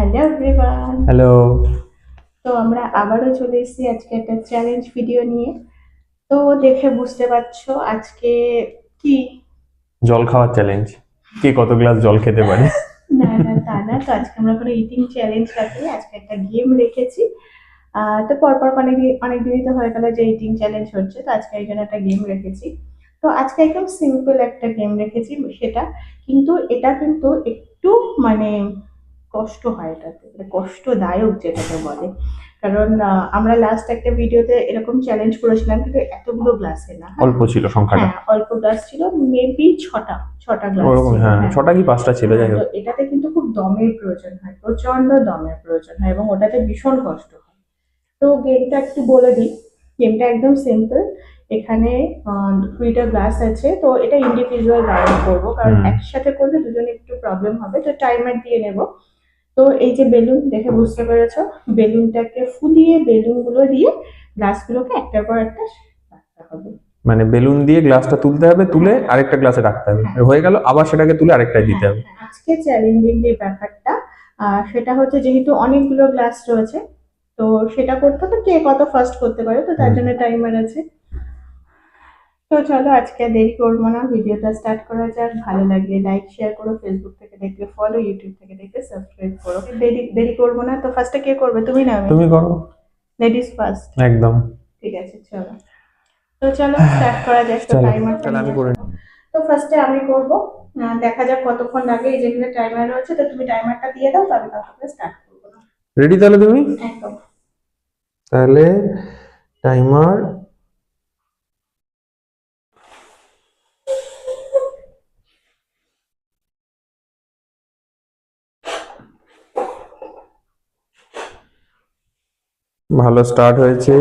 Hello everyone hello তো আমরা আবারও চলে এসেছি আজকে একটা চ্যালেঞ্জ ভিডিও নিয়ে। তো দেখে বুঝতে পারছ আজকে কি? জল খাওয়ার চ্যালেঞ্জ কে কত গ্লাস জল খেতে পারে? না না তা না। তো আজকে আমরা কোনো ইটিং চ্যালেঞ্জ রাখি আজকে একটা গেম রেখেছি। তো পরপর অনেক অনেক দিনই তো হয়ে গেল যে ইটিং চ্যালেঞ্জ হচ্ছে তো আজকে এই জন্য একটা গেম রেখেছি। তো আজকে একদম সিম্পল একটা গেম রেখেছি সেটা। কিন্তু এটা কিন্তু একটু মানে কষ্ট হয় এটাতে মানে কষ্টদায়ক যেটাকে বলে। কারণ আমরা লাস্ট একটা ভিডিওতে এরকম চ্যালেঞ্জ করেছিলাম কিন্তু এতগুলো গ্লাসে না হ্যাঁ? অল্প ছিল সংখ্যাটা। হ্যাঁ অল্প গ্লাস ছিল মেবি ছটা ছটা গ্লাস ওরকম হ্যাঁ হ্যাঁ। ছটা কি পাঁচটা ছিল যাই হোক। এটাতে কিন্তু খুব দমের প্রয়োজন হয় প্রচণ্ড দমের প্রয়োজন হয় এবং ওটাতে ভীষণ কষ্ট হয়। তো গেমটা একটু বলে দিই গেমটা একদম সিম্পল এখানে কুড়িটা গ্লাস আছে তো এটা ইন্ডিভিজুয়াল রাউন্ড করব কারণ একসাথে করলে দুজনে একটু প্রবলেম হবে তো টাইমার দিয়ে নেব। তো এই যে বেলুন দেখে বুঝতে পেরেছ? বেলুনটাকে ফুলিয়ে বেলুনগুলো দিয়ে গ্লাসগুলোকে একটার পর একটা রাখতে হবে। মানে বেলুন দিয়ে গ্লাসটা তুলতে হবে তুলে আরেকটা গ্লাসে রাখতে হবে। হ্যাঁ। হয়ে গেল আবার সেটাকে তুলে আরেকটা দিতে হবে। হ্যাঁ, আজকে চ্যালেঞ্জিং যে ব্যাপারটা সেটা হচ্ছে যেহেতু অনেকগুলো গ্লাস রয়েছে তো সেটা করতে হবে কে কত ফার্স্ট করতে পারে? তো তার। জন্য টাইমার আছে। তো চলো আজকে দেরি করব না ভিডিওটা স্টার্ট করা যাক ভালো লাগলে লাইক শেয়ার করো ফেসবুক থেকে দেখলে ফলো ইউটিউব থেকে দেখলে সাবস্ক্রাইব করো। দেরি দেরি করব না তো ফার্স্টে কে করবে? তুমি না তুমি করো। লেডিস ফার্স্ট একদম। ঠিক আছে চলো। তো চলো স্টার্ট করা যাক তো তাহলে আমি করে তো ফার্স্টে আমি করব দেখা যাক কতক্ষণ লাগে এই যেখানে টাইমার রয়েছে তো তুমি টাইমারটা দিয়ে দাও তবে তারপরে স্টার্ট করব। না রেডি তাহলে তুমি? একদম। তাহলে টাইমার ভালো স্টার্ট হয়েছে।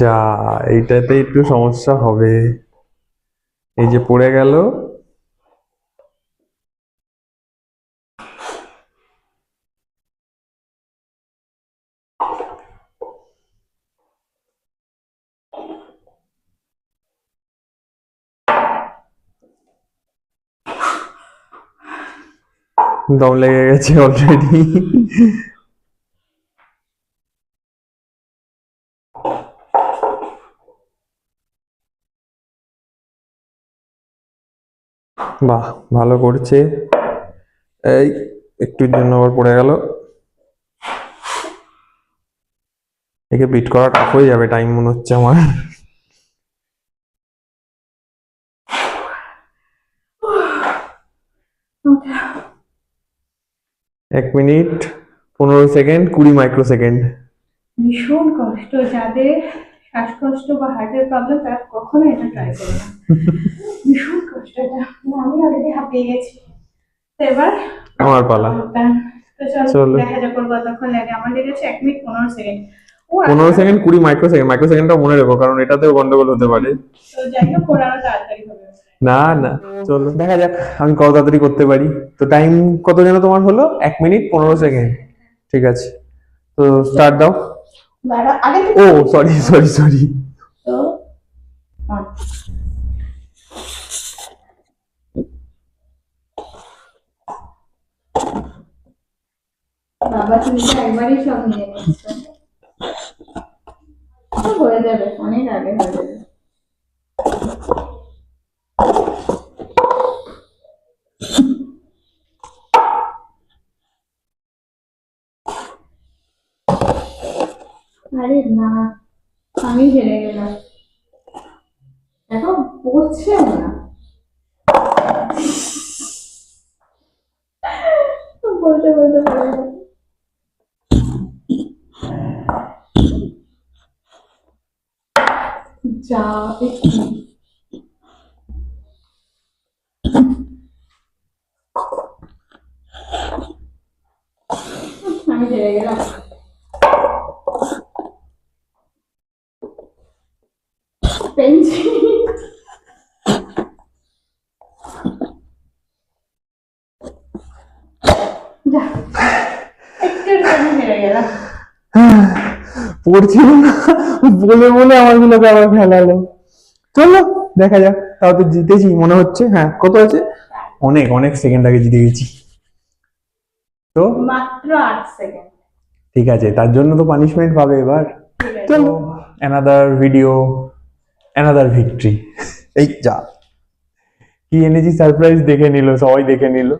যা এইটাতে একটু সমস্যা হবে। এই যে পড়ে গেল। দম লেগে গেছে অলরেডি বাহ, ভালো করছে। এই একটুর জন্য আবার পড়ে গেল। একে বিট করা টাফ হয়ে যাবে টাইম মনে হচ্ছে আমার। এক মিনিট পনেরো সেকেন্ড কুড়ি মাইক্রো সেকেন্ড ভীষণ কষ্ট যাদের শ্বাসকষ্ট বা হার্টের প্রবলেম তারা কখনো এটা ট্রাই করবে না। ভীষণ কষ্ট এটা। আমি অলরেডি হাঁপিয়ে গেছি। তো এবার আমার পালা। চলো। দেখা যাক কতক্ষণ লাগে। আমার লেগেছে এক মিনিট পনেরো সেকেন্ড। ও পনেরো আচ্ছা, সেকেন্ড কুড়ি মাইক্রো সেকেন্ড মাইক্রো সেকেন্ডটা মনে রেখো কারণ এটাতেও গন্ডগোল হতে পারে। তো যাই হোক ওরা তাড়াতাড়ি হবে। না না চলো। দেখা যাক আমি কত তাড়াতাড়ি করতে পারি। তো টাইম কত যেন তোমার হলো? এক মিনিট পনেরো সেকেন্ড ঠিক আছে। তো স্টার্ট দাও। ও সরি সরি সরি। বাবা তুমি তো একবারই সব নিয়ে হয়ে যাবে অনেক আগে হয়ে যাবে। আরে না আমি হেরে গেলাম। দেখো পড়ছে না। বলতে বলতে পড়ে যা একটু আমি হেরে গেলাম পড়ছিল না বলে বলে আমার গুলোকে আবার ফেলালো চলো দেখা যাক তাও তো জিতেছি মনে হচ্ছে। হ্যাঁ কত আছে? অনেক অনেক সেকেন্ড আগে জিতে গেছি তো? মাত্র আট সেকেন্ড। ঠিক আছে তার জন্য তো পানিশমেন্ট পাবে এবার। চলো অ্যানাদার ভিডিও অ্যানাদার ভিক্টরি এই যা। কি এনেছি সারপ্রাইজ দেখে নিল সবাই দেখে নিল।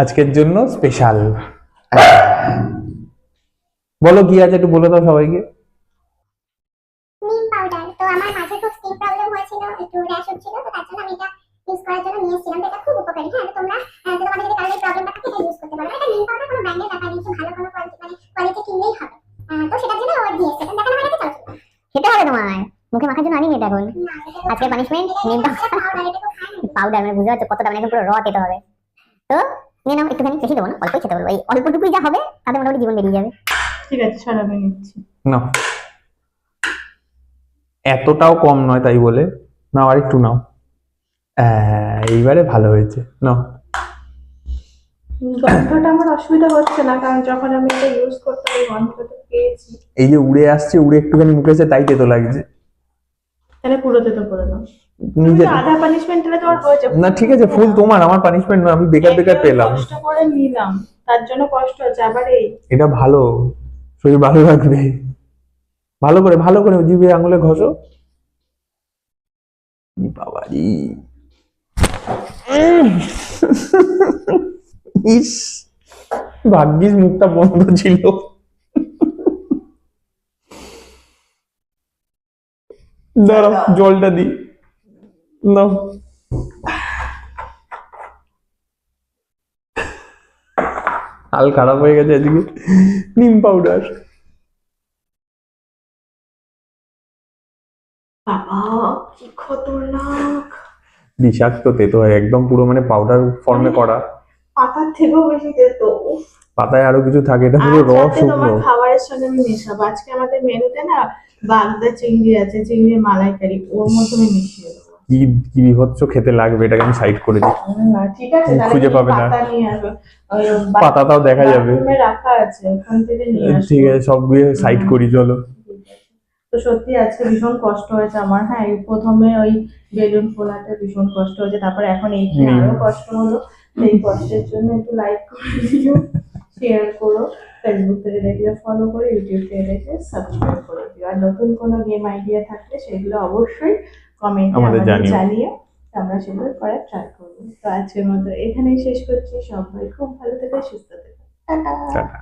আজকের জন্য স্পেশাল বলো কি আছে একটু বলে দাও সবাইকে। নিম পাউডার তো আমার মাঝে খুব স্কিন প্রবলেম হয়েছিল একটু র্যাশ হচ্ছিল তো তার জন্য আমি এটা ইউজ করার জন্য নিয়ে এসেছিলাম এটা খুব উপকারী। হ্যাঁ তোমরা তোমাদের যদি কারোর প্রবলেমটা থাকে এটা ইউজ করতে পারো। এটা নিম পাউডার কোনো ব্র্যান্ডের ব্যাপার নেই ভালো কোনো কোয়ালিটি মানে কোয়ালিটি কিনলেই হবে। আহ, তো সেটার জন্য ওর দিয়ে দেখানো হয়ে চলো খেতে হবে তোমার মুখে মাখার জন্য আনিনি এটা এখন। আজকের পানিশমেন্ট নিম পাউডার মানে বুঝতে পারছ কতটা মানে পুরো র খেতে হবে। তো নিয়ে নাও একটুখানি বেশি দেবো না অল্পই খেতে বলব। এই অল্পটুকুই যা হবে তাতে মোটামুটি জীবন বেরিয়ে যাবে। ঠিক আছে সরাবে নিচ্ছি। না এতটাও কম নয় তাই বলে। নাও আর একটু নাও এইবারে ভালো হয়েছে। নাও। গন্ধটা আমার অসুবিধা হচ্ছে না কারণ যখন আমি এটা ইউজ করতে গন্ধটা তো পেয়েছি। এই যে উড়ে আসছে উড়ে একটুখানি মুখেছে তাই তেতো লাগছে। তাহলে পুরোতে তো করে নাও। নিজে আধা পানিশমেন্ট তাহলে তোমার হয়েছে না ঠিক আছে ফুল তোমার আমার পানিশমেন্ট নয় আমি বেকার বেকার পেলাম। কষ্ট করে নিলাম। তার জন্য কষ্ট হচ্ছে আবার এই এটা ভালো। শরীর ভালো রাখবে। ভালো করে ভালো করে জিভে আঙুলে ঘষো। ই বাবারি। ইস। ভাগ্যিস মুখটা বন্ধ ছিল। দাঁড়াও জলটা দি নাও। হাল খারাপ হয়ে গেছে আজকে নিম পাউডার বাবা কি খতরনাক। বিষাক্ত তেতো হয় একদম পুরো মানে পাউডার ফর্মে করা। পাতার থেকেও বেশি তেত পাতায় আরও কিছু থাকে এটা পুরো আজ র রাতে তোমার শুকনো খাবারের সঙ্গে আমি মেশাবো। আজকে আমাদের মেনুতে না বাগদা চিংড়ি আছে চিংড়ির মালাইকারি ওর মধ্যে আমি মিশিয়ে দেবো। কি কি বিভৎস খেতে লাগবে এটাকে আমি সাইড করে দিই। ঠিক আছে খুঁজে পাবে না। পাতাটাও দেখা যাবে। রাখা আছে ওখান থেকে নিয়ে ঠিক আছে সবগুলো সাইড করি চলো। তো সত্যি আজকে ভীষণ কষ্ট হয়েছে আমার। হ্যাঁ প্রথমে ওই বেলুন ফোলাতে ভীষণ কষ্ট হয়েছে তারপরে এখন। আরও কষ্ট হলো। এই কষ্টের জন্য একটু লাইক করে দিও শেয়ার করো। ফেসবুক থেকে দেখলে ফলো করে ইউটিউব থেকে দেখলে সাবস্ক্রাইব করে। আর নতুন কোনো গেম আইডিয়া থাকলে সেগুলো অবশ্যই কমেন্টে আমাদের। জানিয়ে আমরা সেগুলো করার ট্রাই করব। তো আজকের মতো এখানেই শেষ করছি। সবাই খুব ভালো থেকে সুস্থ থেকে। টাটা।